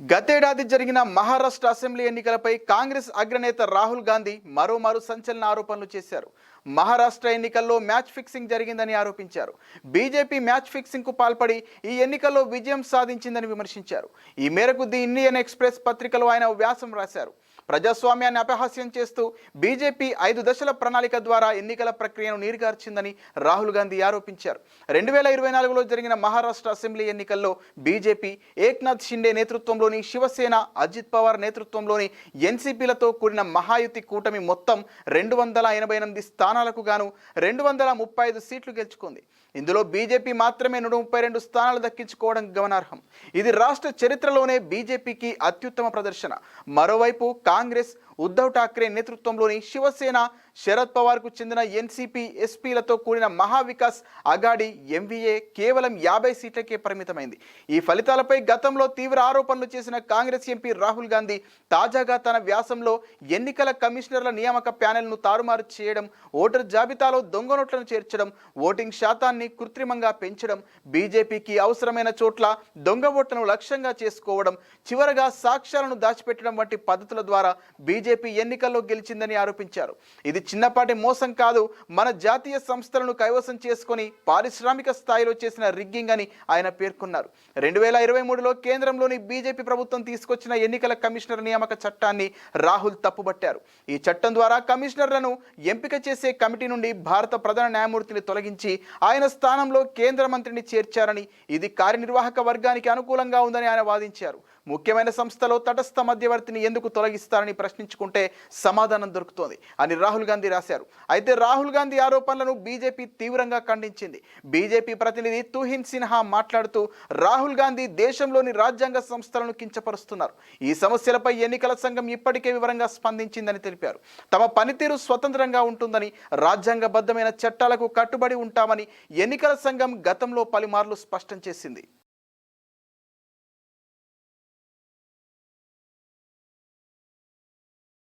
గతేడాది జరిగిన మహారాష్ట్ర అసెంబ్లీ ఎన్నికలపై కాంగ్రెస్ అగ్రనేత రాహుల్ గాంధీ మరోమారు సంచలన ఆరోపణలు చేశారు. మహారాష్ట్ర ఎన్నికల్లో మ్యాచ్ ఫిక్సింగ్ జరిగిందని ఆరోపించారు. బీజేపీ మ్యాచ్ ఫిక్సింగ్కు పాల్పడి ఈ ఎన్నికల్లో విజయం సాధించిందని విమర్శించారు. ఈ మేరకు ది ఇండియన్ ఎక్స్ప్రెస్ పత్రికలో ఆయన వ్యాసం రాశారు. ప్రజాస్వామ్యాన్ని అపహాస్యం చేస్తూ బీజేపీ ఐదు దశల ప్రణాళిక ద్వారా ఎన్నికల ప్రక్రియను నీరుగార్చిందని రాహుల్ గాంధీ ఆరోపించారు. రెండు వేల ఇరవై నాలుగులో జరిగిన మహారాష్ట్ర అసెంబ్లీ ఎన్నికల్లో బీజేపీ ఏక్నాథ్ షిండే నేతృత్వంలోని శివసేన అజిత్ పవార్ నేతృత్వంలోని ఎన్సీపీలతో కూడిన మహాయుతి కూటమి మొత్తం రెండు వందల ఎనభై ఎనిమిది స్థానాలకు గాను రెండు వందల ముప్పై ఐదు సీట్లు గెలుచుకుంది. ఇందులో బీజేపీ మాత్రమే నూట ముప్పై రెండు స్థానాలు దక్కించుకోవడం గమనార్హం. ఇది రాష్ట్ర చరిత్రలోనే బీజేపీకి అత్యుత్తమ ప్రదర్శన. మరోవైపు కాంగ్రెస్ ఉద్ధవ్ ఠాక్రే నేతృత్వంలోని శివసేన శరద్ పవార్కు చెందిన ఎన్సీపీ ఎస్పీలతో కూడిన మహావికాస్ అగాడి ఎంవీఏ కేవలం యాభై సీట్లకే పరిమితమైంది. ఈ ఫలితాలపై గతంలో తీవ్ర ఆరోపణలు చేసిన కాంగ్రెస్ ఎంపీ రాహుల్ గాంధీ తాజాగా తన వ్యాసంలో ఎన్నికల కమిషనర్ల నియామక ప్యానెల్ను తారుమారు చేయడం ఓటర్ జాబితాలో దొంగ నోట్లను చేర్చడం ఓటింగ్ శాతాన్ని కృత్రిమంగా పెంచడం బీజేపీకి అవసరమైన చోట్ల దొంగ ఓట్లను లక్ష్యంగా చేసుకోవడం చివరగా సాక్ష్యాలను దాచిపెట్టడం వంటి పద్ధతుల ద్వారా బీజేపీ ఎన్నికల్లో గెలిచిందని ఆరోపించారు. ఇది చిన్నపాటి మోసం కాదు మన జాతీయ సంస్థలను కైవసం చేసుకొని పారిశ్రామిక స్థాయిలో చేసిన రిగ్గింగ్ అని ఆయన పేర్కొన్నారు. రెండు వేల ఇరవై మూడులో కేంద్రంలోని బీజేపీ ప్రభుత్వం తీసుకొచ్చిన ఎన్నికల కమిషనర్ నియామక చట్టాన్ని రాహుల్ తప్పుబట్టారు. ఈ చట్టం ద్వారా కమిషనర్లను ఎంపిక చేసే కమిటీ నుండి భారత ప్రధాన న్యాయమూర్తిని తొలగించి ఆయన స్థానంలో కేంద్ర మంత్రిని చేర్చారని ఇది కార్యనిర్వాహక వర్గానికి అనుకూలంగా ఉందని ఆయన వాదించారు. ముఖ్యమైన సంస్థలో తటస్థ మధ్యవర్తిని ఎందుకు తొలగిస్తారని ప్రశ్నించుకుంటే సమాధానం దొరుకుతోంది. అని రాహుల్ గాంధీ రాశారు. అయితే రాహుల్ గాంధీ ఆరోపణలను బీజేపీ తీవ్రంగా ఖండించింది. బీజేపీ ప్రతినిధి తుహిన్ సిన్హా మాట్లాడుతూ రాహుల్ గాంధీ దేశంలోని రాజ్యాంగ సంస్థలను కించపరుస్తున్నారు. ఈ సమస్యలపై ఎన్నికల సంఘం ఇప్పటికే వివరంగా స్పందించిందని తెలిపారు. తమ పనితీరు స్వతంత్రంగా ఉంటుందని రాజ్యాంగబద్ధమైన చట్టాలకు కట్టుబడి ఉంటామని ఎన్నికల సంఘం గతంలో పలుమార్లు స్పష్టం చేసింది.